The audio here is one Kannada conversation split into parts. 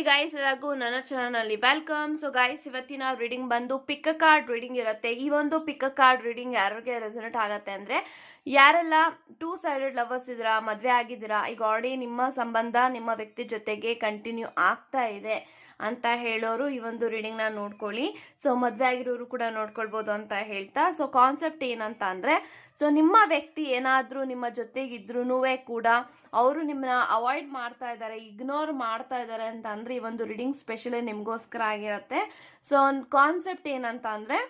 ಓಕೆ ಗೈಸ್ ಎಲ್ಲರಿಗೂ ನನ್ನ ಚಾನಲ್ನಲ್ಲಿ ವೆಲ್ಕಮ್ ಸೊ ಗೈಸ್ ಇವತ್ತಿನ ರೀಡಿಂಗ್ ಬಂದು ಪಿಕ್ ಕಾರ್ಡ್ ರೀಡಿಂಗ್ ಇರುತ್ತೆ. ಈ ಒಂದು ಪಿಕ್ ಕಾರ್ಡ್ ರೀಡಿಂಗ್ ಯಾರಿಗೆ ರೆಸೊನೇಟ್ ಆಗುತ್ತೆ ಅಂದ್ರೆ ಯಾರೆಲ್ಲ ಟೂ ಸೈಡೆಡ್ ಲವರ್ಸ್ ಇದ್ದೀರಾ, ಮದುವೆ ಆಗಿದ್ದೀರಾ, ಈಗ ಆಲ್ರೆಡಿ ನಿಮ್ಮ ಸಂಬಂಧ, ನಿಮ್ಮ ವ್ಯಕ್ತಿ ಜೊತೆಗೆ ಕಂಟಿನ್ಯೂ ಆಗ್ತಾ ಇದೆ ಅಂತ ಹೇಳೋರು ಈ ಒಂದು ರೀಡಿಂಗ್ನ ನೋಡ್ಕೊಳ್ಳಿ. ಸೊ ಮದುವೆ ಆಗಿರೋರು ಕೂಡ ನೋಡ್ಕೊಳ್ಬೋದು ಅಂತ ಹೇಳ್ತಾ ಸೊ ಕಾನ್ಸೆಪ್ಟ್ ಏನಂತ ಅಂದರೆ ಸೊ ನಿಮ್ಮ ವ್ಯಕ್ತಿ ಏನಾದರೂ ನಿಮ್ಮ ಜೊತೆಗಿದ್ರೂ ಕೂಡ ಅವರು ನಿಮ್ಮನ್ನ ಅವಾಯ್ಡ್ ಮಾಡ್ತಾ ಇದ್ದಾರೆ ಇಗ್ನೋರ್ ಮಾಡ್ತಾ ಇದ್ದಾರೆ ಅಂತ ಈ ಒಂದು ರೀಡಿಂಗ್ ಸ್ಪೆಷಲಿ ನಿಮಗೋಸ್ಕರ ಆಗಿರುತ್ತೆ. ಸೊ ಕಾನ್ಸೆಪ್ಟ್ ಏನಂತ ಅಂದರೆ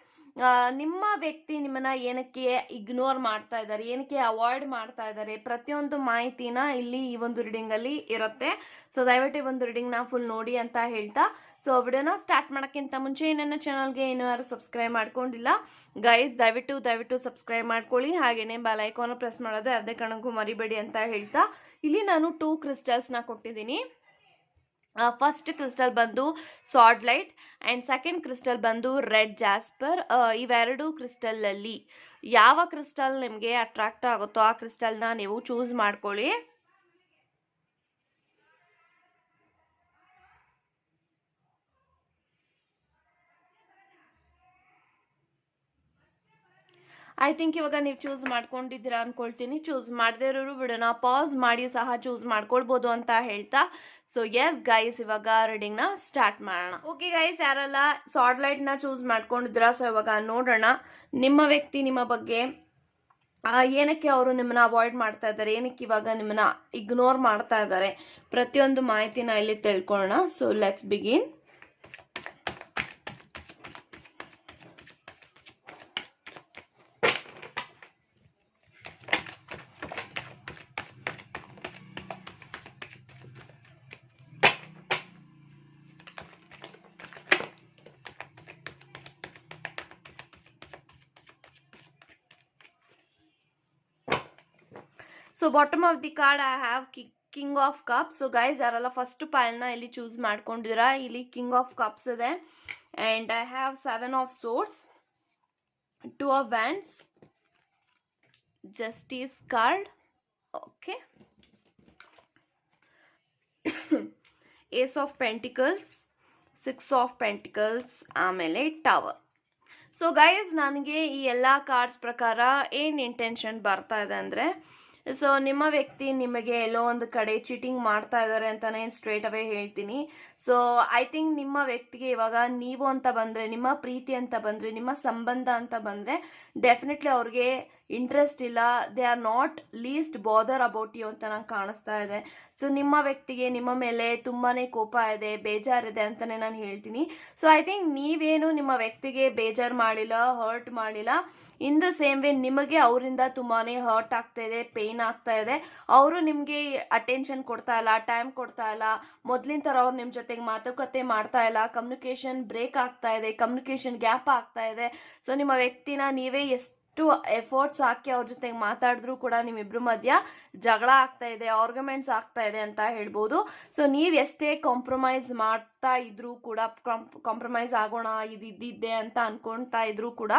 ನಿಮ್ಮ ವ್ಯಕ್ತಿ ನಿಮ್ಮನ್ನ ಏನಕ್ಕೆ ಇಗ್ನೋರ್ ಮಾಡ್ತಾ ಇದ್ದಾರೆ? ಏನಕ್ಕೆ ಅವಾಯ್ಡ್ ಮಾಡ್ತಾ ಇದ್ದಾರೆ? ಪ್ರತಿಯೊಂದು ಮಾಹಿತಿನ ಇಲ್ಲಿ ಈ ಒಂದು ರೀಡಿಂಗ್ ಅಲ್ಲಿ ಇರುತ್ತೆ. ಸೊ ದಯವಿಟ್ಟು ಈ ಒಂದು ರೀಡಿಂಗ್ನ ಫುಲ್ ನೋಡಿ ಅಂತ ಹೇಳ್ತಾ ಸೊ ವಿಡಿಯೋನ ಸ್ಟಾರ್ಟ್ ಮಾಡೋಕ್ಕಿಂತ ಮುಂಚೆ ನನ್ನ ಚಾನಲ್ಗೆ ಇನ್ನೂ ಯಾರು ಸಬ್ಸ್ಕ್ರೈಬ್ ಮಾಡ್ಕೊಂಡಿಲ್ಲ ಗೈಸ್ ದಯವಿಟ್ಟು ದಯವಿಟ್ಟು ಸಬ್ಸ್ಕ್ರೈಬ್ ಮಾಡ್ಕೊಳ್ಳಿ. ಹಾಗೇನೆ ಬೆಲ್ ಪ್ರೆಸ್ ಮಾಡೋದು ಯಾವುದೇ ಕಾರಣಕ್ಕೂ ಮರಿಬೇಡಿ ಅಂತ ಹೇಳ್ತಾ, ಇಲ್ಲಿ ನಾನು ಟೂ ಕ್ರಿಸ್ಟಲ್ಸ್ನ ಕೊಟ್ಟಿದ್ದೀನಿ. ಫಸ್ಟ್ ಕ್ರಿಸ್ಟಲ್ ಬಂದು sodalite and second crystal ಬಂದು ರೆಡ್ ಜಾಸ್ಪರ್ ಇವೆರಡು ಕ್ರಿಸ್ಟಲಲ್ಲಿ ಯಾವ ಕ್ರಿಸ್ಟಲ್ ನಿಮಗೆ ಅಟ್ರಾಕ್ಟ್ ಆಗುತ್ತೋ ಆ ಕ್ರಿಸ್ಟಲ್ನ ನೀವು ಚೂಸ್ ಮಾಡ್ಕೊಳ್ಳಿ. ಐ ಥಿಂಕ್ ಇವಾಗ ನೀವು ಚೂಸ್ ಮಾಡ್ಕೊಂಡಿದ್ದೀರಾ ಅಂದ್ಕೊಳ್ತೀನಿ ಚೂಸ್ ಮಾಡದೇ ಇರೋರು ಬಿಡೋಣ. ಪಾಸ್ ಮಾಡಿ ಸಹ ಚೂಸ್ ಮಾಡ್ಕೊಳ್ಬೋದು ಅಂತ ಹೇಳ್ತಾ. ಸೊ ಎಸ್ ಗೈಸ್ ಇವಾಗ ರೀಡಿಂಗ್ನ ಸ್ಟಾರ್ಟ್ ಮಾಡೋಣ. ಓಕೆ ಗೈಸ್ ಯಾರೆಲ್ಲ ಸಾಟ್ಲೈಟ್ನ ಚೂಸ್ ಮಾಡ್ಕೊಂಡಿದ್ದೀರಾ? ಸೊ ಇವಾಗ ನೋಡೋಣ. ನಿಮ್ಮ ವ್ಯಕ್ತಿ, ನಿಮ್ಮ ಬಗ್ಗೆ ಏನಕ್ಕೆ ಅವರು ನಿಮ್ಮನ್ನ ಅವಾಯ್ಡ್ ಮಾಡ್ತಾ ಇದ್ದಾರೆ? ಏನಕ್ಕೆ ಇವಾಗ ನಿಮ್ಮನ್ನ ಇಗ್ನೋರ್ ಮಾಡ್ತಾ ಇದ್ದಾರೆ? ಪ್ರತಿಯೊಂದು ಮಾಹಿತಿನ ಇಲ್ಲಿ ತಿಳ್ಕೊಳ್ಳೋಣ. So let's begin so bottom of the card I have Ki king of cups so guys ಯಾರೆಲ್ಲ ಫಸ್ಟ್ ಪೈಲ್ನ ಇಲ್ಲಿ ಚೂಸ್ ಮಾಡ್ಕೊಂಡಿದ್ದೀರಾ? ಇಲ್ಲಿ ಕಿಂಗ್ ಆಫ್ ಕಪ್ಸ್ ಇದೆ. And I have seven of swords two of wands justice card okay ace of pentacles six of pentacles ಆಮೇಲೆ ಟವರ್ ಸೊ ಗೈಸ್ ನನಗೆ ಈ ಎಲ್ಲ ಕಾರ್ಡ್ಸ್ ಪ್ರಕಾರ ಏನು ಇಂಟೆನ್ಷನ್ ಬರ್ತಾ ಇದೆ ಅಂದರೆ ಸೊ ನಿಮ್ಮ ವ್ಯಕ್ತಿ ನಿಮಗೆ ಎಲ್ಲೋ ಒಂದು ಕಡೆ ಚೀಟಿಂಗ್ ಮಾಡ್ತಾ ಇದ್ದಾರೆ ನಾನು ಸ್ಟ್ರೇಟ್ ಅವೇ ಹೇಳ್ತೀನಿ. ಸೊ ಐ ಥಿಂಕ್ ನಿಮ್ಮ ವ್ಯಕ್ತಿಗೆ ಇವಾಗ ನೀವು ಅಂತ ಬಂದರೆ, ನಿಮ್ಮ ಪ್ರೀತಿ ಅಂತ ಬಂದರೆ, ನಿಮ್ಮ ಸಂಬಂಧ ಅಂತ ಬಂದರೆ ಡೆಫಿನೆಟ್ಲಿ ಅವ್ರಿಗೆ ಇಂಟ್ರೆಸ್ಟ್ ಇಲ್ಲ. They are not least bother about you ಅಂತ ನಂಗೆ ಕಾಣಿಸ್ತಾ ಇದೆ. ಸೊ ನಿಮ್ಮ ವ್ಯಕ್ತಿಗೆ, ನಿಮ್ಮ ಮೇಲೆ ತುಂಬಾ ಕೋಪ ಇದೆ, ಬೇಜಾರಿದೆ ಅಂತಲೇ ನಾನು ಹೇಳ್ತೀನಿ. ಸೊ ಐ ಥಿಂಕ್ ನೀವೇನು ನಿಮ್ಮ ವ್ಯಕ್ತಿಗೆ ಬೇಜಾರು ಮಾಡಿಲ್ಲ ಹರ್ಟ್ ಮಾಡಿಲ್ಲ ಇನ್ ದ ಸೇಮ್ ವೇ ನಿಮಗೆ ಅವರಿಂದ ತುಂಬಾ ಹರ್ಟ್ ಆಗ್ತಾ ಇದೆ ಪೇಯ್ನ್ ಆಗ್ತಾ ಇದೆ. ಅವರು ನಿಮಗೆ ಅಟೆನ್ಷನ್ ಕೊಡ್ತಾ ಇಲ್ಲ ಟೈಮ್ ಕೊಡ್ತಾ ಇಲ್ಲ. ಮೊದಲಿನ ಥರ ಅವ್ರು ನಿಮ್ಮ ಜೊತೆಗೆ ಮಾತುಕತೆ ಮಾಡ್ತಾ ಇಲ್ಲ ಕಮ್ಯುನಿಕೇಷನ್ ಬ್ರೇಕ್ ಆಗ್ತಾ ಇದೆ ಕಮ್ಯುನಿಕೇಷನ್ ಗ್ಯಾಪ್ ಆಗ್ತಾ ಇದೆ. ಸೊ ನಿಮ್ಮ ವ್ಯಕ್ತಿನ ನೀವೇ ಎಷ್ಟು ಎಫರ್ಟ್ಸ್ ಹಾಕಿ ಅವ್ರ ಜೊತೆಗೆ ಮಾತಾಡಿದ್ರು ಕೂಡ ನಿಮ್ಮಿಬ್ರ ಮಧ್ಯ ಜಗಳ ಆಗ್ತಾ ಇದೆ ಆರ್ಗ್ಯುಮೆಂಟ್ಸ್ ಆಗ್ತಾ ಇದೆ ಅಂತ ಹೇಳ್ಬೋದು. ಸೊ ನೀವು ಎಷ್ಟೇ ಕಾಂಪ್ರಮೈಸ್ ಮಾಡ್ತಾ ಇದ್ರೂ ಕೂಡ ಕಾಂಪ್ರಮೈಸ್ ಆಗೋಣ, ಇದು, ಇದ್ದಿದ್ದೆ ಅಂತ ಅನ್ಕೊಳ್ತಾ ಇದ್ರೂ ಕೂಡ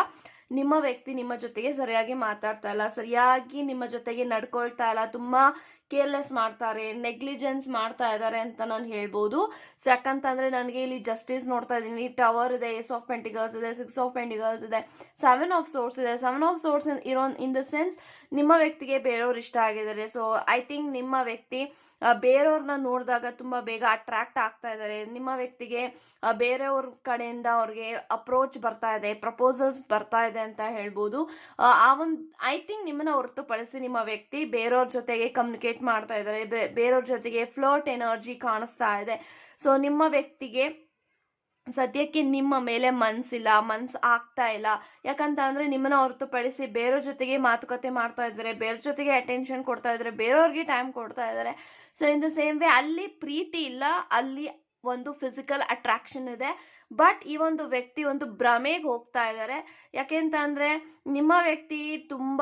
ನಿಮ್ಮ ವ್ಯಕ್ತಿ ನಿಮ್ಮ ಜೊತೆಗೆ ಸರಿಯಾಗಿ ಮಾತಾಡ್ತಾ ಇಲ್ಲ, ಸರಿಯಾಗಿ ನಿಮ್ಮ ಜೊತೆಗೆ ನಡ್ಕೊಳ್ತಾ ಇಲ್ಲ, ತುಂಬ ಕೇರ್ಲೆಸ್ ಮಾಡ್ತಾರೆ, ನೆಗ್ಲಿಜೆನ್ಸ್ ಮಾಡ್ತಾ ಇದ್ದಾರೆ ಅಂತ ನಾನು ಹೇಳ್ಬೋದು. ಯಾಕಂತಂದರೆ ನನಗೆ ಇಲ್ಲಿ ಜಸ್ಟಿಸ್ ನೋಡ್ತಾ ಇದ್ದೀನಿ ಟವರ್ ಇದೆ ಎಸ್ ಆಫ್ ಪೆಂಟಿಗಲ್ಸ್ ಇದೆ ಸಿಕ್ಸ್ ಆಫ್ ಪೆಂಟಿಗಲ್ಸ್ ಇದೆ ಸೆವೆನ್ ಆಫ್ ಸೋರ್ಸ್ ಇದೆ. ಸೆವೆನ್ ಆಫ್ ಸೋರ್ಸ್ ಇರೋ ಇನ್ ದ ಸೆನ್ಸ್ ನಿಮ್ಮ ವ್ಯಕ್ತಿಗೆ ಬೇರೆಯವ್ರು ಇಷ್ಟ ಆಗಿದ್ದಾರೆ. ಸೊ ಐ ಥಿಂಕ್ ನಿಮ್ಮ ವ್ಯಕ್ತಿ ಬೇರೆಯವ್ರನ್ನ ನೋಡಿದಾಗ ತುಂಬ ಬೇಗ ಅಟ್ರಾಕ್ಟ್ ಆಗ್ತಾ ಇದ್ದಾರೆ ನಿಮ್ಮ ವ್ಯಕ್ತಿಗೆ ಬೇರೆಯವ್ರ ಕಡೆಯಿಂದ ಅವ್ರಿಗೆ ಅಪ್ರೋಚ್ ಬರ್ತಾ ಇದೆ ಪ್ರಪೋಸಲ್ಸ್ ಬರ್ತಾ ಇದೆ ಅಂತ ಹೇಳ್ಬೋದು. ಆ, ಒಂದು ಐ ಥಿಂಕ್ ನಿಮ್ಮನ್ನ ಹೊರತುಪಡಿಸಿ ನಿಮ್ಮ ವ್ಯಕ್ತಿ ಬೇರೆಯವ್ರ ಜೊತೆಗೆ ಕಮ್ಯುನಿಕೇಟ್ ಮಾಡ್ತಾ ಇದ್ದಾರೆ ಬೇರೆಯವ್ರ ಜೊತೆಗೆ ಫ್ಲೋಟ್ ಎನರ್ಜಿ ಕಾಣಿಸ್ತಾ ಇದೆ. ಸೊ ನಿಮ್ಮ ವ್ಯಕ್ತಿಗೆ ಸದ್ಯಕ್ಕೆ ನಿಮ್ಮ ಮೇಲೆ ಮನ್ಸಿಲ್ಲ, ಮನ್ಸು ಆಗ್ತಾ ಇಲ್ಲ. ಯಾಕಂತ ಅಂದ್ರೆ ನಿಮ್ಮನ್ನ ಹೊರತುಪಡಿಸಿ ಬೇರೆಯವ್ರ ಜೊತೆಗೆ ಮಾತುಕತೆ ಮಾಡ್ತಾ ಇದ್ದಾರೆ ಬೇರೆಯವ್ರ ಜೊತೆಗೆ ಅಟೆನ್ಷನ್ ಕೊಡ್ತಾ ಇದ್ದಾರೆ, ಬೇರೆಯವ್ರಿಗೆ ಟೈಮ್ ಕೊಡ್ತಾ ಇದ್ದಾರೆ. So in the same way ಅಲ್ಲಿ ಪ್ರೀತಿ ಇಲ್ಲ, ಅಲ್ಲಿ ಒಂದು ಫಿಸಿಕಲ್ ಅಟ್ರಾಕ್ಷನ್ ಇದೆ. ಬಟ್ ಈ ಒಂದು ವ್ಯಕ್ತಿ ಒಂದು ಭ್ರಮೆಗೆ ಹೋಗ್ತಾ ಇದ್ದಾರೆ. ಯಾಕೆಂತ ಅಂದರೆ ನಿಮ್ಮ ವ್ಯಕ್ತಿ ತುಂಬ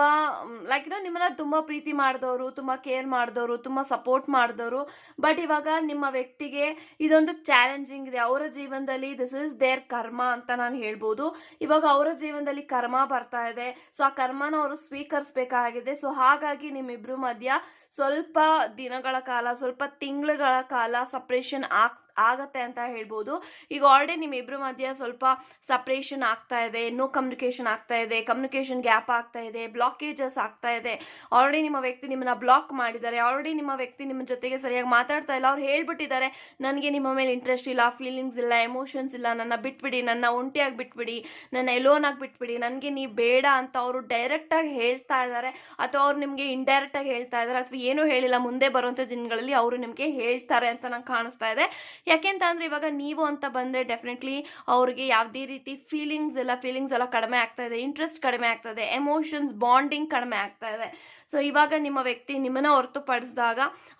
ಲೈಕ್ ಏನೋ ನಿಮ್ಮನ್ನ ತುಂಬ ಪ್ರೀತಿ ಮಾಡಿದವರು, ತುಂಬ ಕೇರ್ ಮಾಡಿದವರು, ತುಂಬ ಸಪೋರ್ಟ್ ಮಾಡಿದವರು. ಬಟ್ ಇವಾಗ ನಿಮ್ಮ ವ್ಯಕ್ತಿಗೆ ಇದೊಂದು ಚಾಲೆಂಜಿಂಗ್ ಇದೆ. ಅವರ ಜೀವನದಲ್ಲಿ ದಿಸ್ ಇಸ್ ದೇರ್ ಕರ್ಮ ಅಂತ ನಾನು ಹೇಳ್ಬೋದು. ಇವಾಗ ಅವರ ಜೀವನದಲ್ಲಿ ಕರ್ಮ ಬರ್ತಾ ಇದೆ. ಸೊ ಆ ಕರ್ಮನ ಅವರು ಸ್ವೀಕರಿಸಬೇಕಾಗಿದೆ. ಸೊ ಹಾಗಾಗಿ ನಿಮ್ಮಿಬ್ರು ಮಧ್ಯ ಸ್ವಲ್ಪ ದಿನಗಳ ಕಾಲ, ಸ್ವಲ್ಪ ತಿಂಗಳುಗಳ ಕಾಲ ಸಪ್ರೇಷನ್ ಆಗ್, ಆಗತ್ತೆ ಅಂತ ಹೇಳ್ಬೋದು. ಈಗ ಆಲ್ರೆಡಿ ನಿಮ್ಮಿಬ್ರ ಮಧ್ಯ ಸ್ವಲ್ಪ ಸಪ್ರೇಷನ್ ಆಗ್ತಾ ಇದೆ ನೋ ಕಮ್ಯುನಿಕೇಶನ್ ಆಗ್ತಾ ಇದೆ ಕಮ್ಯುನಿಕೇಶನ್ ಗ್ಯಾಪ್ ಆಗ್ತಾ ಇದೆ ಬ್ಲಾಕೇಜಸ್ ಆಗ್ತಾ ಇದೆ. ಆಲ್ರೆಡಿ ನಿಮ್ಮ ವ್ಯಕ್ತಿ ನಿಮ್ಮನ್ನ ಬ್ಲಾಕ್ ಮಾಡಿದ್ದಾರೆ. ಆಲ್ರೆಡಿ ನಿಮ್ಮ ವ್ಯಕ್ತಿ ನಿಮ್ಮ ಜೊತೆಗೆ ಸರಿಯಾಗಿ ಮಾತಾಡ್ತಾ ಇಲ್ಲ. ಅವ್ರು ಹೇಳ್ಬಿಟ್ಟಿದ್ದಾರೆ, ನನಗೆ ನಿಮ್ಮ ಮೇಲೆ ಇಂಟ್ರೆಸ್ಟ್ ಇಲ್ಲ ಫೀಲಿಂಗ್ಸ್ ಇಲ್ಲ ಎಮೋಷನ್ಸ್ ಇಲ್ಲ. ನನ್ನ ಬಿಟ್ಬಿಡಿ, ನನ್ನ ಒಂಟಿಯಾಗಿ ಬಿಟ್ಬಿಡಿ, ನನ್ನ ಎಲೋನ್ ಆಗಿ ಬಿಟ್ಬಿಡಿ. ನನಗೆ ನೀವು ಬೇಡ ಅಂತ ಅವರು ಡೈರೆಕ್ಟಾಗಿ ಹೇಳ್ತಾ ಇದ್ದಾರೆ. ಅಥವಾ ಅವ್ರು ನಿಮಗೆ ಇಂಡೈರೆಕ್ಟಾಗಿ ಹೇಳ್ತಾ ಇದ್ದಾರೆ. ಅಥವಾ ಏನೂ ಹೇಳಿಲ್ಲ, ಮುಂದೆ ಬರುವಂಥ ದಿನಗಳಲ್ಲಿ ಅವರು ನಿಮಗೆ ಹೇಳ್ತಾರೆ ಅಂತ ನಂಗೆ ಕಾಣಿಸ್ತಾ ಇದೆ. ಯಾಕೆಂತ ಅಂದ್ರೆ ಇವಾಗ ನೀವು ಅಂತ ಬಂದರೆ ಡೆಫಿನೆಟ್ಲಿ ಅವ್ರಿಗೆ ಯಾವುದೇ ರೀತಿ ಫೀಲಿಂಗ್ಸ್ ಎಲ್ಲ ಫೀಲಿಂಗ್ಸ್ ಎಲ್ಲ ಕಡಿಮೆ ಆಗ್ತಾ ಇದೆ ಇಂಟ್ರೆಸ್ಟ್ ಕಡಿಮೆ ಆಗ್ತಾ ಇದೆ ಎಮೋಷನ್ಸ್ ಬಾಂಡಿಂಗ್ ಕಡಿಮೆ ಆಗ್ತಾ ಇದೆ. ಸೊ ಇವಾಗ ನಿಮ್ಮ ವ್ಯಕ್ತಿ ನಿಮ್ಮನ್ನ ಹೊರತುಪಡಿಸಿದಾಗ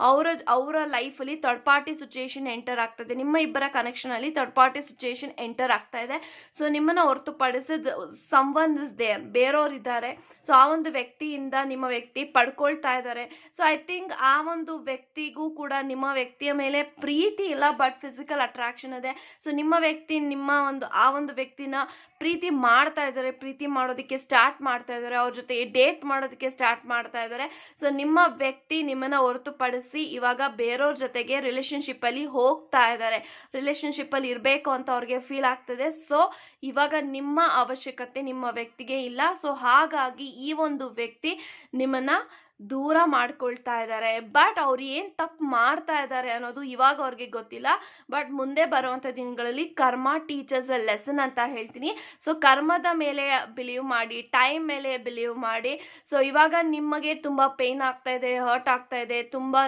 ಅವರ ಅವರ ಲೈಫಲ್ಲಿ ಥರ್ಡ್ ಪಾರ್ಟಿ ಸಿಚುಯೇಷನ್ ಎಂಟರ್ ಆಗ್ತದೆ. ನಿಮ್ಮ ಇಬ್ಬರ ಕನೆಕ್ಷನಲ್ಲಿ ಥರ್ಡ್ ಪಾರ್ಟಿ ಸಿಚುಯೇಷನ್ ಎಂಟರ್ ಆಗ್ತಾ ಇದೆ. ಸೊ ನಿಮ್ಮನ್ನ ಹೊರತುಪಡಿಸಿದ ಸಮ್ ಒನ್ ಇಸ್ ಬೇರೆಯವ್ರು ಇದ್ದಾರೆ. ಸೊ ಆ ಒಂದು ವ್ಯಕ್ತಿಯಿಂದ ನಿಮ್ಮ ವ್ಯಕ್ತಿ ಪಡ್ಕೊಳ್ತಾ ಇದ್ದಾರೆ. ಸೊ ಐ ಥಿಂಕ್ ಆ ಒಂದು ವ್ಯಕ್ತಿಗೂ ಕೂಡ ನಿಮ್ಮ ವ್ಯಕ್ತಿಯ ಮೇಲೆ ಪ್ರೀತಿ ಇಲ್ಲ ಬಟ್ ಫಿಸಿಕಲ್ ಅಟ್ರಾಕ್ಷನ್ ಇದೆ. ಸೊ ನಿಮ್ಮ ವ್ಯಕ್ತಿ, ನಿಮ್ಮ ಒಂದು, ಆ ಒಂದು ವ್ಯಕ್ತಿನ ಪ್ರೀತಿ ಮಾಡ್ತಾ ಇದ್ದಾರೆ. ಪ್ರೀತಿ ಮಾಡೋದಕ್ಕೆ ಸ್ಟಾರ್ಟ್ ಮಾಡ್ತಾ ಇದ್ದಾರೆ. ಅವ್ರ ಜೊತೆ ಡೇಟ್ ಮಾಡೋದಕ್ಕೆ ಸ್ಟಾರ್ಟ್ ಮಾಡ್ತಾ ಇದ್ದಾರೆ. ಸೊ ನಿಮ್ಮ ವ್ಯಕ್ತಿ ನಿಮ್ಮನ್ನ ಹೊರತುಪಡಿಸಿ ಇವಾಗ ಬೇರೆಯವ್ರ ಜೊತೆಗೆ ರಿಲೇಶನ್ಶಿಪ್ ಅಲ್ಲಿ ಹೋಗ್ತಾ ಇದ್ದಾರೆ. ರಿಲೇಶನ್ಶಿಪ್ ಅಲ್ಲಿ ಇರಬೇಕು ಅಂತ ಅವ್ರಿಗೆ ಫೀಲ್ ಆಗ್ತದೆ. ಸೊ ಇವಾಗ ನಿಮ್ಮ ಅವಶ್ಯಕತೆ ನಿಮ್ಮ ವ್ಯಕ್ತಿಗೆ ಇಲ್ಲ. ಸೊ ಹಾಗಾಗಿ ಈ ಒಂದು ವ್ಯಕ್ತಿ ನಿಮ್ಮನ್ನ ದೂರ ಮಾಡ್ಕೊಳ್ತಾ ಇದ್ದಾರೆ ಬಟ್ ಅವ್ರು ಏನು ತಪ್ಪು ಮಾಡ್ತಾ ಇದ್ದಾರೆ ಅನ್ನೋದು ಇವಾಗ ಅವ್ರಿಗೆ ಗೊತ್ತಿಲ್ಲ. ಬಟ್ ಮುಂದೆ ಬರುವಂಥ ದಿನಗಳಲ್ಲಿ ಕರ್ಮ ಟೀಚರ್ಸ್ ಅ ಲೆಸನ್ ಅಂತ ಹೇಳ್ತೀನಿ. ಸೊ ಕರ್ಮದ ಮೇಲೆ ಬಿಲೀವ್ ಮಾಡಿ ಟೈಮ್ ಮೇಲೆ ಬಿಲೀವ್ ಮಾಡಿ. ಸೊ ಇವಾಗ ನಿಮಗೆ ತುಂಬ ಪೇನ್ ಆಗ್ತಾ ಇದೆ ಹರ್ಟ್ ಆಗ್ತಾ ಇದೆ ತುಂಬಾ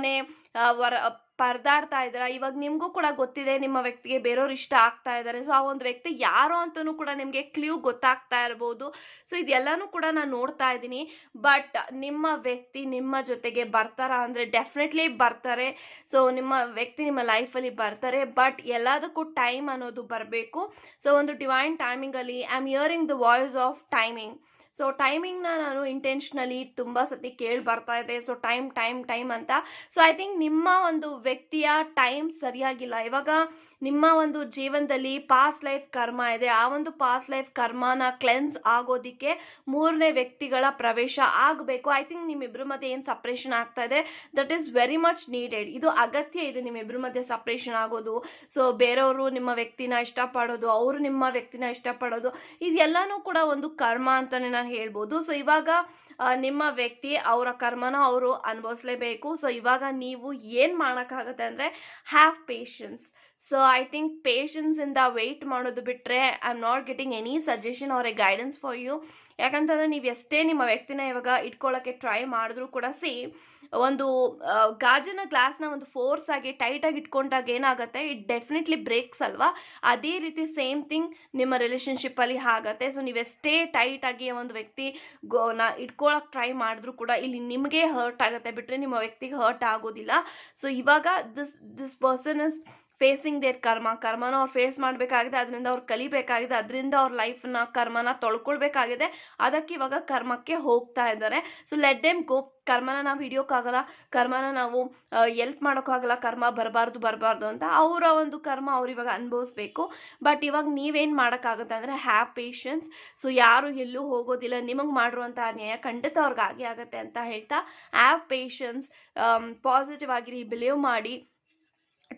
ವರ ಪರದಾಡ್ತಾ ಇದ್ದೀರಾ? ಇವಾಗ ನಿಮಗೂ ಕೂಡ ಗೊತ್ತಿದೆ, ನಿಮ್ಮ ವ್ಯಕ್ತಿಗೆ ಬೇರೆಯವ್ರು ಇಷ್ಟ ಆಗ್ತಾ ಇದ್ದಾರೆ. ಸೊ ಆ ಒಂದು ವ್ಯಕ್ತಿ ಯಾರು ಅಂತಲೂ ಕೂಡ ನಿಮಗೆ ಕ್ಲೂ ಗೊತ್ತಾಗ್ತಾ ಇರ್ಬೋದು. ಸೊ ಇದೆಲ್ಲನೂ ಕೂಡ ನಾನು ನೋಡ್ತಾ ಇದ್ದೀನಿ. ಬಟ್ ನಿಮ್ಮ ವ್ಯಕ್ತಿ ನಿಮ್ಮ ಜೊತೆಗೆ ಬರ್ತಾರಾ ಅಂದರೆ ಡೆಫಿನೆಟ್ಲಿ ಬರ್ತಾರೆ. ಸೊ ನಿಮ್ಮ ವ್ಯಕ್ತಿ ನಿಮ್ಮ ಲೈಫಲ್ಲಿ ಬರ್ತಾರೆ. ಬಟ್ ಎಲ್ಲದಕ್ಕೂ ಟೈಮ್ ಅನ್ನೋದು ಬರಬೇಕು. ಸೊ ಒಂದು divine ಟೈಮಿಂಗಲ್ಲಿ I am hearing the voice of timing so ಟೈಮಿಂಗ್ನ ನಾನು ಇಂಟೆನ್ಷನಲಿ ತುಂಬ ಸತಿ ಕೇಳಿ ಬರ್ತಾ ಇದೆ ಸೊ ಟೈಮ್ ಟೈಮ್ ಟೈಮ್ ಅಂತ. ಸೊ ಐ ಥಿಂಕ್ ನಿಮ್ಮ ಒಂದು ವ್ಯಕ್ತಿಯ ಟೈಮ್ ಸರಿಯಾಗಿಲ್ಲ. ಇವಾಗ ನಿಮ್ಮ ಒಂದು ಜೀವನದಲ್ಲಿ ಪಾಸ್ಟ್ ಲೈಫ್ ಕರ್ಮ ಇದೆ. ಆ ಒಂದು ಪಾಸ್ಟ್ ಲೈಫ್ ಕರ್ಮನ ಕ್ಲೆನ್ಸ್ ಆಗೋದಿಕ್ಕೆ ಮೂರನೇ ವ್ಯಕ್ತಿಗಳ ಪ್ರವೇಶ ಆಗಬೇಕು. ಐ ಥಿಂಕ್ ನಿಮ್ಮಿಬ್ಬರ ಮಧ್ಯೆ ಏನು ಸಪ್ರೇಷನ್ ಆಗ್ತಾ ಇದೆ? That is very much needed ಇದು ಅಗತ್ಯ ಇದೆ ನಿಮ್ಮಿಬ್ಬರ ಮಧ್ಯೆ ಸಪ್ರೇಷನ್ ಆಗೋದು. ಸೊ ಬೇರೆಯವರು ನಿಮ್ಮ ವ್ಯಕ್ತಿನ ಇಷ್ಟಪಡೋದು, ಅವರು ನಿಮ್ಮ ವ್ಯಕ್ತಿನ ಇಷ್ಟಪಡೋದು, ಇದೆಲ್ಲನೂ ಕೂಡ ಒಂದು ಕರ್ಮ ಅಂತಲೇ ನಾನು ಹೇಳ್ಬೋದು. ಸೊ ಇವಾಗ ನಿಮ್ಮ ವ್ಯಕ್ತಿ ಅವರ ಕರ್ಮನ ಅವರು ಅನುಭವಿಸ್ಲೇಬೇಕು. ಸೊ ಇವಾಗ ನೀವು ಏನು ಮಾಡೋಕ್ಕಾಗತ್ತೆ ಅಂದರೆ have patience so I think ಪೇಷನ್ಸಿಂದ wait ಮಾಡೋದು ಬಿಟ್ಟರೆ I am not getting any suggestion a guidance for you ಯಾಕಂತಂದರೆ ನೀವು ಎಷ್ಟೇ ನಿಮ್ಮ ವ್ಯಕ್ತಿನ ಇವಾಗ ಇಟ್ಕೊಳ್ಳೋಕ್ಕೆ ಟ್ರೈ ಮಾಡಿದ್ರೂ ಕೂಡ ಸಿ ಒಂದು ಗಾಜಿನ ಗ್ಲಾಸ್ನ ಒಂದು ಫೋರ್ಸ್ ಆಗಿ ಟೈಟಾಗಿ ಇಟ್ಕೊಂಡಾಗ ಏನಾಗುತ್ತೆ? ಇಟ್ ಡೆಫಿನೆಟ್ಲಿ ಬ್ರೇಕ್ಸ್ ಅಲ್ವಾ? ಅದೇ ರೀತಿ ಸೇಮ್ ಥಿಂಗ್ ನಿಮ್ಮ ರಿಲೇಷನ್ಶಿಪ್ಪಲ್ಲಿ ಆಗತ್ತೆ. ಸೊ ನೀವೆಷ್ಟೇ ಟೈಟಾಗಿ ಒಂದು ವ್ಯಕ್ತಿ ಗೋನ ಇಟ್ಕೊಳಕ್ಕೆ ಟ್ರೈ ಮಾಡಿದ್ರು ಕೂಡ ಇಲ್ಲಿ ನಿಮಗೆ ಹರ್ಟ್ ಆಗುತ್ತೆ ಬಿಟ್ಟರೆ ನಿಮ್ಮ ವ್ಯಕ್ತಿಗೆ ಹರ್ಟ್ ಆಗೋದಿಲ್ಲ. ಸೊ ಇವಾಗ this this person is facing their karma ಕರ್ಮನ ಅವ್ರು ಫೇಸ್ ಮಾಡಬೇಕಾಗಿದೆ, ಅದರಿಂದ ಅವ್ರು ಕಲಿಬೇಕಾಗಿದೆ, ಅದರಿಂದ ಅವ್ರ ಲೈಫ್ನ ಕರ್ಮನ ತೊಳ್ಕೊಳ್ಬೇಕಾಗಿದೆ. ಅದಕ್ಕೆ ಇವಾಗ ಕರ್ಮಕ್ಕೆ ಹೋಗ್ತಾ ಇದ್ದಾರೆ. ಸೊ ಲೆಟ್ ದೆಮ್ ಗೋ ಕರ್ಮನ ನಾವು ಹಿಡಿಯೋಕ್ಕಾಗಲ್ಲ ಕರ್ಮನ ನಾವು ಎಲ್ಪ್ ಮಾಡೋಕ್ಕಾಗಲ್ಲ ಕರ್ಮ ಬರಬಾರ್ದು ಬರಬಾರ್ದು ಅಂತ ಅವರ ಒಂದು ಕರ್ಮ ಅವ್ರು ಇವಾಗ ಅನುಭವಿಸ್ಬೇಕು. ಬಟ್ ಇವಾಗ ನೀವೇನು ಮಾಡೋಕ್ಕಾಗುತ್ತೆ ಅಂದರೆ ಹ್ಯಾವ್ ಪೇಷನ್ಸ್ ಸೊ ಯಾರು ಎಲ್ಲೂ ಹೋಗೋದಿಲ್ಲ. ನಿಮಗೆ ಮಾಡಿರುವಂಥ ಅನ್ಯಾಯ ಖಂಡಿತ ಅವ್ರಿಗೆ ಆಗೇ ಆಗುತ್ತೆ ಅಂತ ಹೇಳ್ತಾ ಹ್ಯಾವ್ ಪೇಷನ್ಸ್ ಪಾಸಿಟಿವ್ ಆಗಿರಿ ಬಿಲೀವ್ ಮಾಡಿ.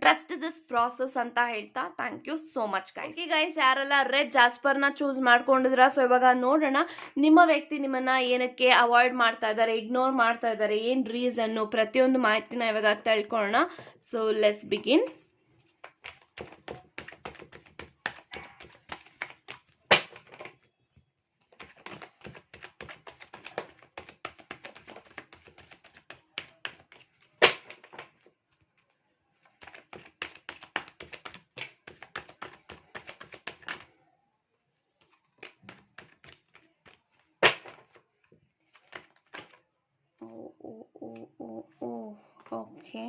ಟ್ರಸ್ಟ್ ದಿಸ್ ಪ್ರಾಸೆಸ್ ಅಂತ ಹೇಳ್ತಾ thank you so much guys ಈ ಗೈಸ್ ಯಾರೆಲ್ಲ ರೆಡ್ ಜಾಸ್ಪರ್ನ ಚೂಸ್ ಮಾಡ್ಕೊಂಡಿದ್ರ ಸೊ ಇವಾಗ ನೋಡೋಣ. ನಿಮ್ಮ ವ್ಯಕ್ತಿ ನಿಮ್ಮನ್ನ ಏನಕ್ಕೆ ಅವಾಯ್ಡ್ ಮಾಡ್ತಾ ಇದ್ದಾರೆ ಇಗ್ನೋರ್ ಮಾಡ್ತಾ ಇದ್ದಾರೆ, ಏನು ರೀಸನ್ನು ಪ್ರತಿಯೊಂದು ಮಾಹಿತಿನ ಇವಾಗ ತಿಳ್ಕೊಳ್ಳೋಣ. So let's begin okay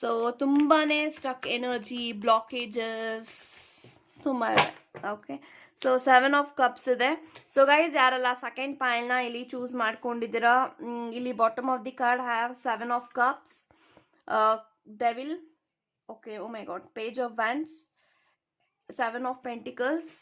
so ತುಂಬಾ ಸ್ಟಕ್ ಎನರ್ಜಿ ಬ್ಲಾಕೇಜಸ್ ತುಂಬ ಇದೆ okay so seven of cups ಇದೆ. ಸೊ ಗೈಸ್ ಯಾರೆಲ್ಲ ಸೆಕೆಂಡ್ ಪಾಯಲ್ನ ಇಲ್ಲಿ ಚೂಸ್ ಮಾಡ್ಕೊಂಡಿದ್ದೀರಾ? ಇಲ್ಲಿ bottom of the card have seven of cups devil okay oh my god page of wands seven of pentacles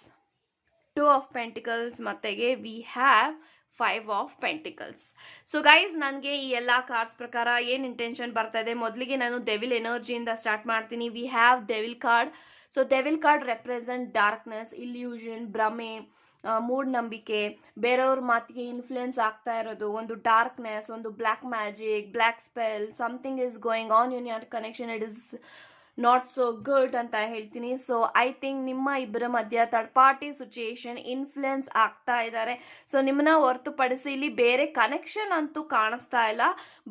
two of pentacles ಮತ್ತೆಗೆ we have five of pentacles so guys ನನಗೆ ಈ ಎಲ್ಲ ಕಾರ್ಡ್ಸ್ ಪ್ರಕಾರ ಏನು ಇಂಟೆನ್ಷನ್ ಬರ್ತಾ ಇದೆ? ಮೊದಲಿಗೆ ನಾನು ಡೆವಿಲ್ ಎನರ್ಜಿಯಿಂದ ಸ್ಟಾರ್ಟ್ ಮಾಡ್ತೀನಿ. We have devil card so devil card represent darkness illusion ಭ್ರಮೆ ಮೂಢನಂಬಿಕೆ. ಬೇರೆಯವ್ರ ಮಾತಿಗೆ ಇನ್ಫ್ಲುಯೆನ್ಸ್ ಆಗ್ತಾ ಇರೋದು. ಒಂದು ಡಾರ್ಕ್ನೆಸ್ ಒಂದು black magic black spell something is going on your connection it is not so good ಅಂತ ಹೇಳ್ತೀನಿ. ಸೊ ಐ ಥಿಂಕ್ ನಿಮ್ಮ ಇಬ್ಬರ ಮಧ್ಯ ಥರ್ಡ್ ಪಾರ್ಟಿ ಸಿಚುಯೇಷನ್ ಇನ್ಫ್ಲುಯೆನ್ಸ್ ಆಗ್ತಾ ಇದ್ದಾರೆ ಸೊ ನಿಮ್ಮನ್ನ ಹೊರತುಪಡಿಸಿ ಇಲ್ಲಿ ಬೇರೆ ಕನೆಕ್ಷನ್ ಅಂತೂ ಕಾಣಿಸ್ತಾ ಇಲ್ಲ.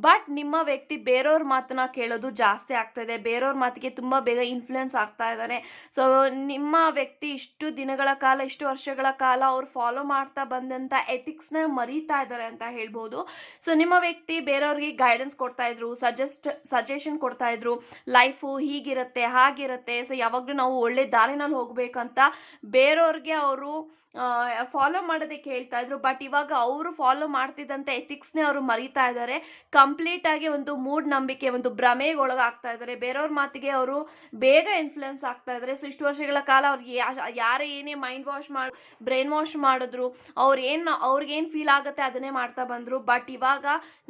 ಬಟ್ ನಿಮ್ಮ ವ್ಯಕ್ತಿ ಬೇರೆಯವ್ರ ಮಾತನ್ನ ಕೇಳೋದು ಜಾಸ್ತಿ ಆಗ್ತಾ ಇದೆ. ಬೇರೆಯವ್ರ ಮಾತಿಗೆ ತುಂಬ ಬೇಗ ಇನ್ಫ್ಲುಯೆನ್ಸ್ ಆಗ್ತಾ ಇದ್ದಾರೆ ಸೊ ನಿಮ್ಮ ವ್ಯಕ್ತಿ ಇಷ್ಟು ದಿನಗಳ ಕಾಲ, ಇಷ್ಟು ವರ್ಷಗಳ ಕಾಲ ಅವ್ರು ಫಾಲೋ ಮಾಡ್ತಾ ಬಂದಂಥ ಎಥಿಕ್ಸ್ನ ಮರೀತಾ ಇದ್ದಾರೆ ಅಂತ ಹೇಳ್ಬೋದು. ಸೊ ನಿಮ್ಮ ವ್ಯಕ್ತಿ ಬೇರೆಯವ್ರಿಗೆ ಗೈಡೆನ್ಸ್ ಕೊಡ್ತಾ ಇದ್ರು ಸಜೆಸ್ಟ್ ಸಜೆಷನ್ ಕೊಡ್ತಾ ಇದ್ರು ಲೈಫು ಹೀಗಿರುತ್ತೆ ಹಾಗಿರುತ್ತೆ. ಸೊ ಯಾವಾಗಲೂ ನಾವು ಒಳ್ಳೆ ದಾರಿನಲ್ಲಿ ಹೋಗ್ಬೇಕಂತ ಬೇರೆಯವ್ರಿಗೆ ಅವರು ಫಾಲೋ ಮಾಡೋದಕ್ಕೆ ಹೇಳ್ತಾ ಇದ್ರು. ಬಟ್ ಇವಾಗ ಅವರು ಫಾಲೋ ಮಾಡ್ತಿದ್ದಂಥ ಎಥಿಕ್ಸ್ನೇ ಅವರು ಮರಿತಾ ಇದ್ದಾರೆ. ಕಂಪ್ಲೀಟ್ ಆಗಿ ಒಂದು ಮೂಢನಂಬಿಕೆ, ಒಂದು ಭ್ರಮೆಗೆ ಒಳಗಾಗ್ತಾ ಇದ್ದಾರೆ. ಬೇರೆಯವ್ರ ಮಾತಿಗೆ ಅವರು ಬೇಗ ಇನ್ಫ್ಲುಯೆನ್ಸ್ ಆಗ್ತಾ ಇದ್ದಾರೆ. ಸೊ ಇಷ್ಟು ವರ್ಷಗಳ ಕಾಲ ಅವ್ರಿಗೆ ಯಾರೇ ಏನೇ ಮೈಂಡ್ ವಾಶ್ ಮಾಡ್ ಬ್ರೈನ್ ವಾಶ್ ಮಾಡಿದ್ರು, ಅವ್ರು ಏನು ಅವ್ರಿಗೇನು ಫೀಲ್ ಆಗುತ್ತೆ ಅದನ್ನೇ ಮಾಡ್ತಾ ಬಂದರು. ಬಟ್ ಇವಾಗ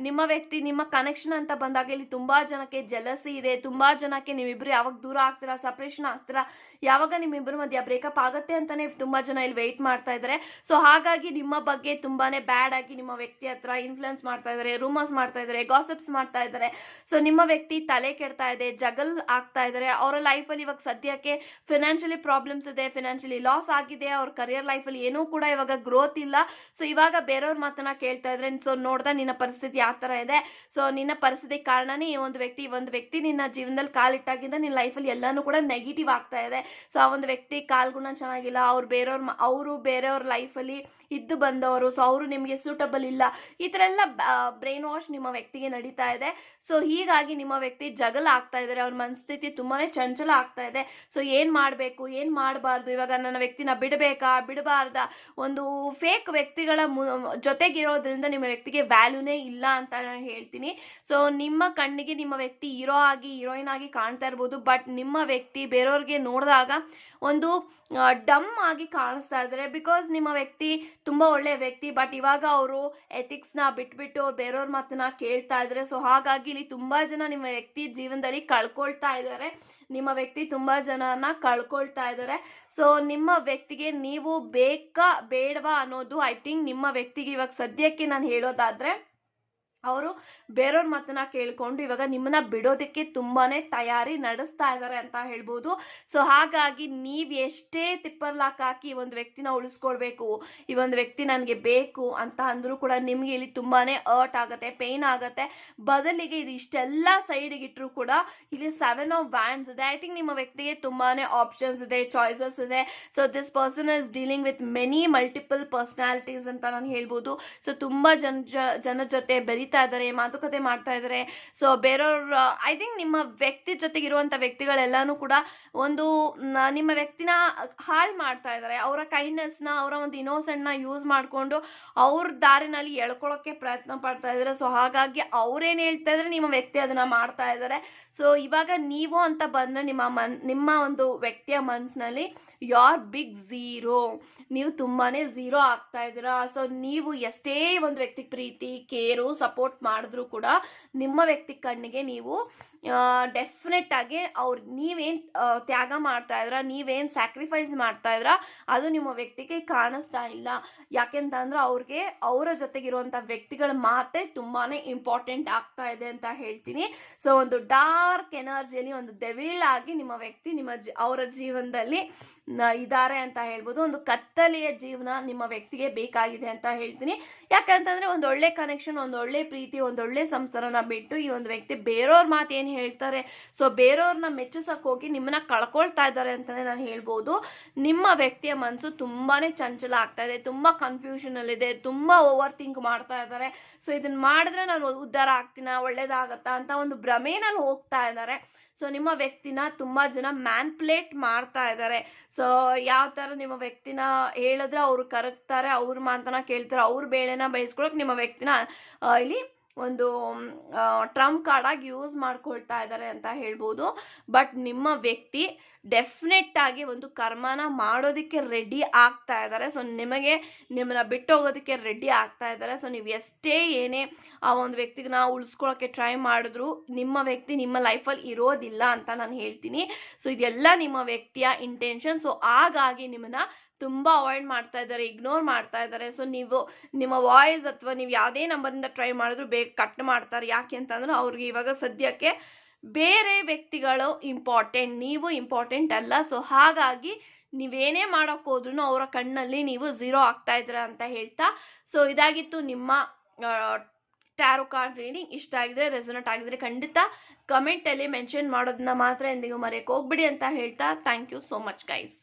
ನಿಮ್ಮ ವ್ಯಕ್ತಿ, ನಿಮ್ಮ ಕನೆಕ್ಷನ್ ಅಂತ ಬಂದಾಗ ಇಲ್ಲಿ ತುಂಬಾ ಜನಕ್ಕೆ ಜಲಸಿ ಇದೆ. ತುಂಬಾ ಜನಕ್ಕೆ ನೀವಿಬ್ರು ಯಾವಾಗ ದೂರ ಆಗ್ತೀರಾ ಸಪ್ರೇಷನ್ ಆಗ್ತೀರಾ, ಯಾವಾಗ ನಿಮ್ಮಿಬ್ಬರ ಮಧ್ಯ ಬ್ರೇಕಪ್ ಆಗುತ್ತೆ ಅಂತಾನೆ ತುಂಬಾ ಜನ ಇಲ್ಲಿ ವೆಯ್ಟ್ ಮಾಡ್ತಾ ಇದ್ದಾರೆ ಸೊ ಹಾಗಾಗಿ ನಿಮ್ಮ ಬಗ್ಗೆ ತುಂಬಾನೇ ಬ್ಯಾಡ್ ಆಗಿ ನಿಮ್ಮ ವ್ಯಕ್ತಿ ಹತ್ರ ಇನ್ಫ್ಲುಯೆನ್ಸ್ ಮಾಡ್ತಾ ಇದ್ದಾರೆ ರೂಮರ್ಸ್ ಮಾಡ್ತಾ ಇದ್ದಾರೆ ಗಾಸಿಪ್ಸ್ ಮಾಡ್ತಾ ಇದ್ದಾರೆ ಸೊ ನಿಮ್ಮ ವ್ಯಕ್ತಿ ತಲೆ ಕೆಡ್ತಾ ಇದೆ ಜಗಲ್ ಆಗ್ತಾ ಇದ್ದಾರೆ ಅವರ ಲೈಫಲ್ಲಿ ಇವಾಗ ಸದ್ಯಕ್ಕೆ ಫಿನಾನ್ಷಿಯಲಿ ಪ್ರಾಬ್ಲಮ್ಸ್ ಇದೆ ಫಿನಾನ್ಷಿಯಲಿ ಲಾಸ್ ಆಗಿದೆ, ಅವ್ರ ಕರಿಯರ್ ಲೈಫಲ್ಲಿ ಏನೂ ಕೂಡ ಇವಾಗ ಗ್ರೋತ್ ಇಲ್ಲ. ಸೊ ಇವಾಗ ಬೇರೆಯವ್ರ ಮಾತನ್ನ ಕೇಳ್ತಾ ಇದ್ರೆ ಸೊ ನೋಡ್ದ ನಿನ್ನ ಪರಿಸ್ಥಿತಿ ಯಾವ ತರ ಇದೆ. ಸೊ ನಿನ್ನ ಪರಿಸ್ಥಿತಿ ಕಾರಣನೇ ಈ ಒಂದು ವ್ಯಕ್ತಿ, ಈ ಒಂದು ವ್ಯಕ್ತಿ ನಿನ್ನ ಜೀವನದಲ್ಲಿ ಕಾಲಿಟ್ಟಾಗಿಂದ ನಿನ್ನ ಲೈಫಲ್ಲಿ ಎಲ್ಲಾನು ಕೂಡ ನೆಗೆಟಿವ್ ಆಗ್ತಾ ಇದೆ. ಸೊ ಆ ಒಂದು ವ್ಯಕ್ತಿ ಕಾಲ್ಗುಣ ಚೆನ್ನಾಗಿಲ್ಲ. ಅವ್ರು ಬೇರೆಯವ್ರ ಅವರು ಬೇರೆಯವ್ರ ಲೈಫಲ್ಲಿ ಇದ್ದು ಬಂದವರು. ಸೊ ಅವರು ನಿಮಗೆ ಸೂಟಬಲ್ ಇಲ್ಲ. ಈ ಥರ ಎಲ್ಲ ಬ್ರೈನ್ ವಾಶ್ ನಿಮ್ಮ ವ್ಯಕ್ತಿಗೆ ನಡೀತಾ ಇದೆ. ಸೊ ಹೀಗಾಗಿ ನಿಮ್ಮ ವ್ಯಕ್ತಿ ಜಗಳ ಆಗ್ತಾ ಇದ್ದಾರೆ ಅವ್ರ ಮನಸ್ಥಿತಿ ತುಂಬಾನೇ ಚಂಚಲ ಆಗ್ತಾ ಇದೆ. ಸೊ ಏನ್ ಮಾಡಬೇಕು? ಏನ್ ಮಾಡಬಾರ್ದು? ಇವಾಗ ನನ್ನ ವ್ಯಕ್ತಿನ ಬಿಡಬೇಕಾ? ಬಿಡಬಾರ್ದ? ಒಂದು ಫೇಕ್ ವ್ಯಕ್ತಿಗಳ ಜೊತೆಗಿರೋದ್ರಿಂದ ನಿಮ್ಮ ವ್ಯಕ್ತಿಗೆ ವ್ಯಾಲ್ಯೂನೇ ಇಲ್ಲ ಅಂತ ನಾನು ಹೇಳ್ತೀನಿ. ಸೊ ನಿಮ್ಮ ಕಣ್ಣಿಗೆ ನಿಮ್ಮ ವ್ಯಕ್ತಿ ಹೀರೋ ಆಗಿ ಹೀರೋಯಿನ್ ಆಗಿ ಕಾಣ್ತಾ ಇರ್ಬೋದು. ಬಟ್ ನಿಮ್ಮ ವ್ಯಕ್ತಿ ಬೇರೆಯವ್ರಿಗೆ ನೋಡಿದಾಗ ಒಂದು ಡಮ್ ಆಗಿ ಕಾಣಿಸ್ತಾ ಇದ್ದಾರೆ. ಬಿಕಾಸ್ ನಿಮ್ಮ ವ್ಯಕ್ತಿ ತುಂಬ ಒಳ್ಳೆಯ ವ್ಯಕ್ತಿ ಬಟ್ ಇವಾಗ ಅವರು ಎಥಿಕ್ಸ್ನ ಬಿಟ್ಬಿಟ್ಟು ಬೇರೆಯವ್ರ ಮಾತನ್ನ ಕೇಳ್ತಾ ಇದ್ದಾರೆ. ಸೊ ಹಾಗಾಗಿ ಇಲ್ಲಿ ತುಂಬ ಜನ ನಿಮ್ಮ ವ್ಯಕ್ತಿ ಜೀವನದಲ್ಲಿ ಕಳ್ಕೊಳ್ತಾ ಇದ್ದಾರೆ. ನಿಮ್ಮ ವ್ಯಕ್ತಿ ತುಂಬ ಜನನ ಕಳ್ಕೊಳ್ತಾ ಇದ್ದಾರೆ. ಸೊ ನಿಮ್ಮ ವ್ಯಕ್ತಿಗೆ ನೀವು ಬೇಕಾ ಬೇಡವಾ ಅನ್ನೋದು ಐ ಥಿಂಕ್ ನಿಮ್ಮ ವ್ಯಕ್ತಿಗೆ ಇವಾಗ ಸದ್ಯಕ್ಕೆ ನಾನು ಹೇಳೋದಾದ್ರೆ ಅವರು ಬೇರೆಯವ್ರ ಮಾತನ್ನ ಕೇಳ್ಕೊಂಡು ಇವಾಗ ನಿಮ್ಮನ್ನ ಬಿಡೋದಕ್ಕೆ ತುಂಬಾನೇ ತಯಾರಿ ನಡೆಸ್ತಾ ಇದ್ದಾರೆ ಅಂತ ಹೇಳ್ಬೋದು. ಸೊ ಹಾಗಾಗಿ ನೀವು ಎಷ್ಟೇ ತಿಪ್ಪರ್ಲಾಕ್ ಹಾಕಿ ಒಂದು ವ್ಯಕ್ತಿನ ಉಳಿಸ್ಕೊಳ್ಬೇಕು ಈ ಒಂದು ವ್ಯಕ್ತಿ ನನಗೆ ಬೇಕು ಅಂತ ಅಂದ್ರೂ ಕೂಡ ನಿಮ್ಗೆ ಇಲ್ಲಿ ತುಂಬಾನೇ ಅರ್ಟ್ ಆಗುತ್ತೆ ಪೇನ್ ಆಗುತ್ತೆ. ಬದಲಿಗೆ ಇದು ಇಷ್ಟೆಲ್ಲ ಸೈಡ್ಗೆ ಇಟ್ಟರು ಕೂಡ ಇಲ್ಲಿ ಸೆವೆನ್ ಆಫ್ ವ್ಯಾಂಡ್ಸ್ ಇದೆ. ಐ ಥಿಂಕ್ ನಿಮ್ಮ ವ್ಯಕ್ತಿಗೆ ತುಂಬಾನೇ ಆಪ್ಷನ್ಸ್ ಇದೆ ಚಾಯ್ಸಸ್ ಇದೆ. So this person is dealing with many multiple personalities ಅಂತ ನಾನು ಹೇಳ್ಬೋದು. ಸೊ ತುಂಬಾ ಜನ ಜನ ಜೊತೆ ಬೆರಿತಾ ಇದ್ದಾರೆ, ಮಾತುಕತೆ ಮಾಡ್ತಾ ಇದ್ದಾರೆ. ಸೊ ಬೇರೆಯವ್ರ ಐ ಥಿಂಕ್ ನಿಮ್ಮ ವ್ಯಕ್ತಿ ಜೊತೆಗೆ ಜೊತೆಗಿರುವಂಥ ವ್ಯಕ್ತಿಗಳೆಲ್ಲಾನು ಕೂಡ ಒಂದು ನಿಮ್ಮ ವ್ಯಕ್ತಿನ ಹಾಳು ಮಾಡ್ತಾ ಇದ್ದಾರೆ. ಅವರ ಕೈಂಡ್ನೆಸ್ನ ಅವರ ಒಂದು ಇನ್ನೋಸೆಂಟ್ನ ಯೂಸ್ ಮಾಡಿಕೊಂಡು ಅವ್ರ ದಾರಿನಲ್ಲಿ ಎಳ್ಕೊಳ್ಳೋಕ್ಕೆ ಪ್ರಯತ್ನ ಪಡ್ತಾ ಇದ್ದಾರೆ. ಸೊ ಹಾಗಾಗಿ ಅವ್ರೇನು ಹೇಳ್ತಾ ಇದ್ದಾರೆ, ನಿಮ್ಮ ವ್ಯಕ್ತಿ ಅದನ್ನ ಮಾಡ್ತಾ ಇದ್ದಾರೆ. ಸೊ ಇವಾಗ ನೀವು ಅಂತ ಬಂದರೆ ನಿಮ್ಮ ಮನ್, ನಿಮ್ಮ ಒಂದು ವ್ಯಕ್ತಿಯ ಮನಸ್ಸಿನಲ್ಲಿ ಯಾರ್ ಬಿಗ್ ಝೀರೋ ನೀವು ತುಂಬಾ ಝೀರೋ ಆಗ್ತಾ ಇದ್ದೀರಾ. ಸೊ ನೀವು ಎಷ್ಟೇ ಒಂದು ವ್ಯಕ್ತಿ ಪ್ರೀತಿ ಕೇರು ಸಪೋರ್ಟ್ ಮಾಡಿದ್ರೂ ಕೂಡ ನಿಮ್ಮ ವ್ಯಕ್ತಿ ಕಣ್ಣಿಗೆ ನೀವು ಡೆಫಿನೆಟ್ ಆಗಿ ಅವ್ರು, ನೀವೇನು ತ್ಯಾಗ ಮಾಡ್ತಾ ಇದ್ರ ನೀವೇನು ಸ್ಯಾಕ್ರಿಫೈಸ್ ಮಾಡ್ತಾ ಇದ್ರ ಅದು ನಿಮ್ಮ ವ್ಯಕ್ತಿಗೆ ಕಾಣಿಸ್ತಾ ಇಲ್ಲ. ಯಾಕೆಂತಂದ್ರೆ ಅವ್ರಿಗೆ, ಅವರ ಜೊತೆಗಿರುವಂಥ ವ್ಯಕ್ತಿಗಳ ಮಾತೇ ತುಂಬಾನೇ ಇಂಪಾರ್ಟೆಂಟ್ ಆಗ್ತಾ ಇದೆ ಅಂತ ಹೇಳ್ತೀನಿ. ಸೊ ಒಂದು ಡಾರ್ಕ್ ಎನರ್ಜಿಯಲ್ಲಿ ಒಂದು ಡೆವಿಲ್ ಆಗಿ ನಿಮ್ಮ ವ್ಯಕ್ತಿ ನಿಮ್ಮ ಅವರ ಜೀವನದಲ್ಲಿ ಇದ್ದಾರೆ ಅಂತ ಹೇಳ್ಬೋದು. ಒಂದು ಕತ್ತಲೆಯ ಜೀವನ ನಿಮ್ಮ ವ್ಯಕ್ತಿಗೆ ಬೇಕಾಗಿದೆ ಅಂತ ಹೇಳ್ತೀನಿ. ಯಾಕಂತಂದ್ರೆ ಒಂದು ಒಳ್ಳೆ ಕನೆಕ್ಷನ್ ಒಂದು ಒಳ್ಳೆ ಪ್ರೀತಿ, ಒಂದು ಒಳ್ಳೆ ಸಂಸಾರನ ಬಿಟ್ಟು ಈ ಒಂದು ವ್ಯಕ್ತಿ ಬೇರೆಯವ್ರ ಮಾತು ಏನು ಹೇಳ್ತಾರೆ? ಸೊ ಬೇರೆಯವ್ರನ್ನ ಮೆಚ್ಚಿಸಕ್ ಹೋಗಿ ನಿಮ್ಮನ್ನ ಕಳ್ಕೊಳ್ತಾ ಇದ್ದಾರೆ ಅಂತಾನೆ ನಾನು ಹೇಳ್ಬೋದು. ನಿಮ್ಮ ವ್ಯಕ್ತಿಯ ಮನಸ್ಸು ತುಂಬಾನೇ ಚಂಚಲ ಆಗ್ತಾ ಇದೆ, ತುಂಬಾ ಕನ್ಫ್ಯೂಷನ್ ಅಲ್ಲಿದೆ, ತುಂಬಾ ಓವರ್ ಥಿಂಕ್ ಮಾಡ್ತಾ ಇದ್ದಾರೆ. ಸೊ ಇದನ್ನ ಮಾಡಿದ್ರೆ ನಾನು ಉದ್ಧಾರ ಆಗ್ತೀನ, ಒಳ್ಳೇದಾಗತ್ತಾ ಅಂತ ಒಂದು ಭ್ರಮೆನಲ್ಲಿ ಹೋಗ್ತಾ ಇದ್ದಾರೆ. ಸೊ ನಿಮ್ಮ ವ್ಯಕ್ತಿನ ತುಂಬ ಜನ ಮ್ಯಾನ್ಪ್ಲೇಟ್ ಮಾಡ್ತಾ ಇದ್ದಾರೆ. ಸೊ ಯಾವ ಥರ ನಿಮ್ಮ ವ್ಯಕ್ತಿನ ಹೇಳಿದ್ರೆ ಅವ್ರು ಕರಗ್ತಾರೆ, ಅವ್ರ ಮಾತನ್ನ ಕೇಳ್ತಾರೆ, ಅವ್ರ ಬೇಳೆನ ಬೇಯಿಸ್ಕೊಳ್ಳೋಕೆ ನಿಮ್ಮ ವ್ಯಕ್ತಿನ ಇಲ್ಲಿ ಒಂದು ಟ್ರಂಪ್ ಕಾರ್ಡಾಗಿ ಯೂಸ್ ಮಾಡ್ಕೊಳ್ತಾ ಇದ್ದಾರೆ ಅಂತ ಹೇಳ್ಬೋದು. ಬಟ್ ನಿಮ್ಮ ವ್ಯಕ್ತಿ ಡೆಫಿನೆಟ್ ಆಗಿ ಒಂದು ಕರ್ಮನ ಮಾಡೋದಕ್ಕೆ ರೆಡಿ ಆಗ್ತಾ ಇದ್ದಾರೆ ಸೊ, ನಿಮಗೆ ನಿಮ್ಮನ್ನ ಬಿಟ್ಟು ಹೋಗೋದಕ್ಕೆ ರೆಡಿ ಆಗ್ತಾ ಇದ್ದಾರೆ ಸೊ, ನೀವು ಎಷ್ಟೇ ಏನೇ ಆ ಒಂದು ವ್ಯಕ್ತಿಗೆ ನಾವು ಉಳಿಸ್ಕೊಳ್ಳೋಕ್ಕೆ ಟ್ರೈ ಮಾಡಿದ್ರು ನಿಮ್ಮ ವ್ಯಕ್ತಿ ನಿಮ್ಮ ಲೈಫಲ್ಲಿ ಇರೋದಿಲ್ಲ ಅಂತ ನಾನು ಹೇಳ್ತೀನಿ. ಸೊ, ಇದೆಲ್ಲ ನಿಮ್ಮ ವ್ಯಕ್ತಿಯ ಇಂಟೆನ್ಷನ್ ಸೊ, ಹಾಗಾಗಿ ನಿಮ್ಮನ್ನ ತುಂಬ ಅವಾಯ್ಡ್ ಮಾಡ್ತಾ ಇದ್ದಾರೆ ಇಗ್ನೋರ್ ಮಾಡ್ತಾ ಇದ್ದಾರೆ. ಸೊ ನೀವು ನಿಮ್ಮ ವಾಯ್ಸ್ ಅಥವಾ ನೀವು ಯಾವುದೇ ನಂಬರಿಂದ ಟ್ರೈ ಮಾಡಿದ್ರು ಬೇಗ ಕಟ್ ಮಾಡ್ತಾರೆ. ಯಾಕೆ ಅಂತಂದ್ರೆ ಅವ್ರಿಗೆ ಇವಾಗ ಸದ್ಯಕ್ಕೆ ಬೇರೆ ವ್ಯಕ್ತಿಗಳು ಇಂಪಾರ್ಟೆಂಟ್ ನೀವು ಇಂಪಾರ್ಟೆಂಟ್ ಅಲ್ಲ. ಸೊ ಹಾಗಾಗಿ ನೀವೇನೇ ಮಾಡೋಕ್ಕೆ ಹೋದ್ರೂ ಅವರ ಕಣ್ಣಲ್ಲಿ ನೀವು ಝೀರೋ ಆಗ್ತಾ ಇದ್ದೀರಾ ಅಂತ ಹೇಳ್ತಾ ಸೊ ಇದಾಗಿತ್ತು ನಿಮ್ಮ ಟ್ಯಾರೋ ಕಾರ್ಡ್ ರೀಡಿಂಗ್ ಇಷ್ಟ ಆಗಿದ್ರೆ ರೆಸೊನೇಟ್ ಆಗಿದ್ರೆ ಖಂಡಿತ ಕಮೆಂಟಲ್ಲಿ ಮೆನ್ಷನ್ ಮಾಡೋದನ್ನ ಮಾತ್ರ ಎಂದಿಗೂ ಮರೆಯೋಕೆ ಹೋಗ್ಬಿಡಿ ಅಂತ ಹೇಳ್ತಾ. Thank you so much guys